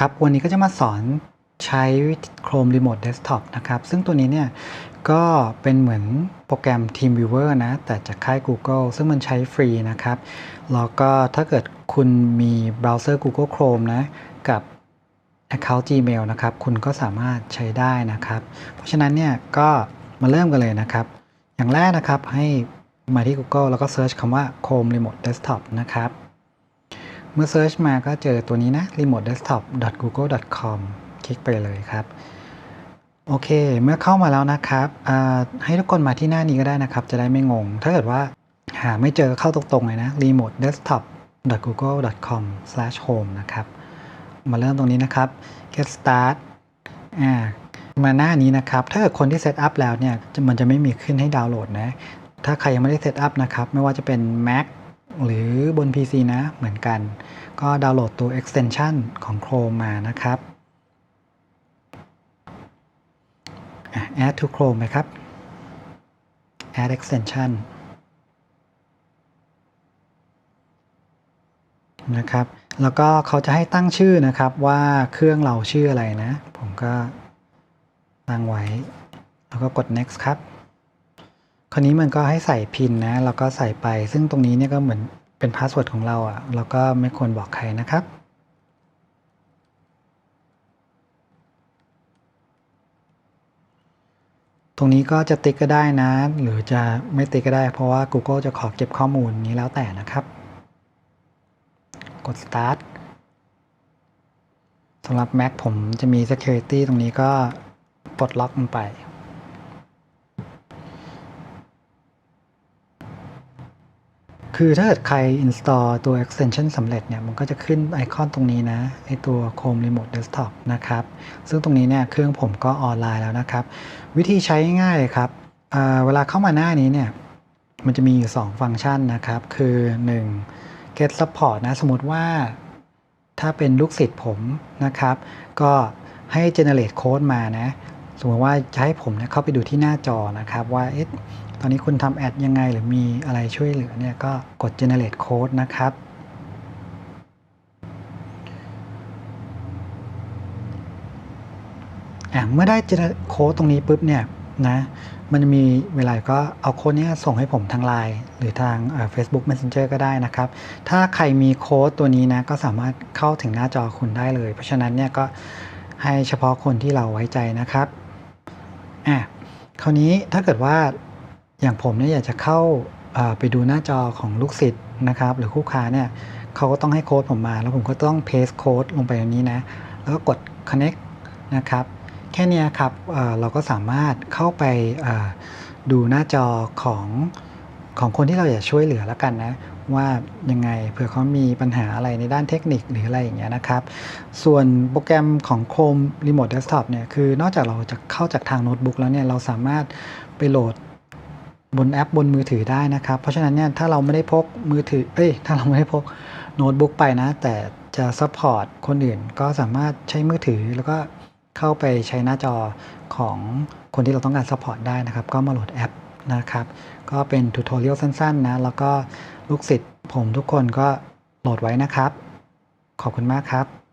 ครับ วันนี้ก็จะมาสอนใช้ Chrome Remote Desktop นะครับ ซึ่งตัวนี้เนี่ยก็เป็นเหมือนโปรแกรม TeamViewer นะ แต่จากค่าย Google ซึ่งมันใช้ฟรีนะครับ แล้วก็ถ้าเกิดคุณมีเบราว์เซอร์ Google Chrome นะ กับ Account Gmail นะครับ คุณก็สามารถใช้ได้นะครับ เพราะฉะนั้นเนี่ยก็มาเริ่มกันเลยนะครับ อย่างแรกนะครับให้มาที่ Google แล้วก็เซิร์ชคำว่า Chrome Remote Desktop นะครับ เมื่อ Search มาก็เจอตัวนี้นะ remotedesktop.google.com คลิกไปเลยครับ โอเค เมื่อเข้ามาแล้วนะครับ ให้ทุกคนมาที่หน้านี้ก็ได้นะครับ จะได้ไม่งง ถ้าเกิดว่าหาไม่เจอเข้าตรงๆเลยนะ remotedesktop.google.com/home นะครับ มาเริ่มตรงนี้นะครับ get start อ่ามาหน้านี้นะครับ ถ้าเกิดคนที่เซตอัพแล้วเนี่ย มันจะไม่มีขึ้นให้ดาวน์โหลดนะ ถ้าใครยังไม่ได้เซตอัพนะครับ ไม่ว่าจะเป็น Mac หรือบน PC นะเหมือนกัน ก็ดาวน์โหลดตัว extension ของ Chrome มานะครับอะ add to Chrome ไปครับ add extension นะครับ แล้วก็เขาจะให้ตั้งชื่อนะครับว่าเครื่องเราชื่ออะไรนะ ผมก็ตั้งไว้ แล้วก็กด next ครับ คราวนี้มันก็ให้ใส่พินนะแล้วก็ใส่ไป ซึ่งตรงนี้เนี่ยก็เหมือนเป็นพาสเวิร์ดของเราอะ่ะเราก็ไม่ควรบอกใครนะครับ ตรงนี้ก็จะติ๊กก็ได้นะ หรือจะไม่ติ๊กก็ได้ เพราะว่า Google จะขอเก็บข้อมูลนี้แล้วแต่นะครับ กด start สำหรับ Mac ผมจะมี security ตรงนี้ก็ปลดล็อกมันไป คือถ้าเกิดใคร install ตัว extension สำเร็จเนี่ย มันก็จะขึ้นไอคอนตรงนี้นะ ไอตัว Chrome Remote Desktop นะครับ ซึ่งตรงนี้เนี่ยเครื่องผมก็ออนไลน์แล้วนะครับ วิธีใช้ง่ายเลยครับเเวลาเข้ามาหน้านี้เนี่ย มันจะมีอยู่ 2 ฟังก์ชันนะครับ คือ 1 get support นะ สมมติว่าถ้าเป็นลูกศิษย์ผมนะครับ ก็ให้ generate code มานะ สมมติว่าจะให้ผมเนี่ยเข้าไปดูที่หน้าจอนะครับว่าเอ๊ะตอนนี้คุณทำแอดยังไงหรือมีอะไรช่วยเหลือเนี่ยก็กด generate code นะครับอะเมื่อได้ generate code ตรงนี้ปุ๊บเนี่ยนะมันจะมีเวลาก็เอาโค้ดนี้ส่งให้ผมทางไลน์หรือทาง Facebook Messenger ก็ได้นะครับ ถ้าใครมีโค้ดตัวนี้นะก็สามารถเข้าถึงหน้าจอคุณได้เลย เพราะฉะนั้นเนี่ยก็ให้เฉพาะคนที่เราไว้ใจนะครับ อะคราวนี้ถ้าเกิดว่าอย่างผมเนี่ยอยากจะเข้าไปดูหน้าจอของลูกศิษย์นะครับ หรือคู่ค้าเนี่ยเขาก็ต้องให้โค้ดผมมา แล้วผมก็ต้อง paste โค้ดลงไปในนี้นะ แล้วก็กด connect นะครับ แค่นี้ครับเเราก็สามารถเข้าไปดูหน้าจอของของคนที่เราอยากช่วยเหลือแล้วกันนะ ว่ายังไงเผื่อเขามีปัญหาอะไรในด้านเทคนิคหรืออะไรอย่างเงี้ยนะครับ ส่วนโปรแกรมของ Chrome Remote Desktop เนี่ยคือนอกจากเราจะเข้าจากทางโน้ตบุ๊กแล้วเนี่ยเราสามารถไปโหลดบนแอปบนมือถือได้นะครับ เพราะฉะนั้นเนี่ยถ้าเราไม่ได้พกมือถือเอ้ยถ้าเราไม่ได้พกโน้ตบุ๊กไปนะ แต่จะซัพพอร์ตคนอื่นก็สามารถใช้มือถือแล้วก็เข้าไปใช้หน้าจอของคนที่เราต้องการซัพพอร์ตได้นะครับ ก็มาโหลดแอป นะครับ ก็เป็นทูตอเรียลสั้นๆนะแล้วก็ลูกศิษย์ผมทุกคนก็โหลดไว้นะครับ ขอบคุณมากครับ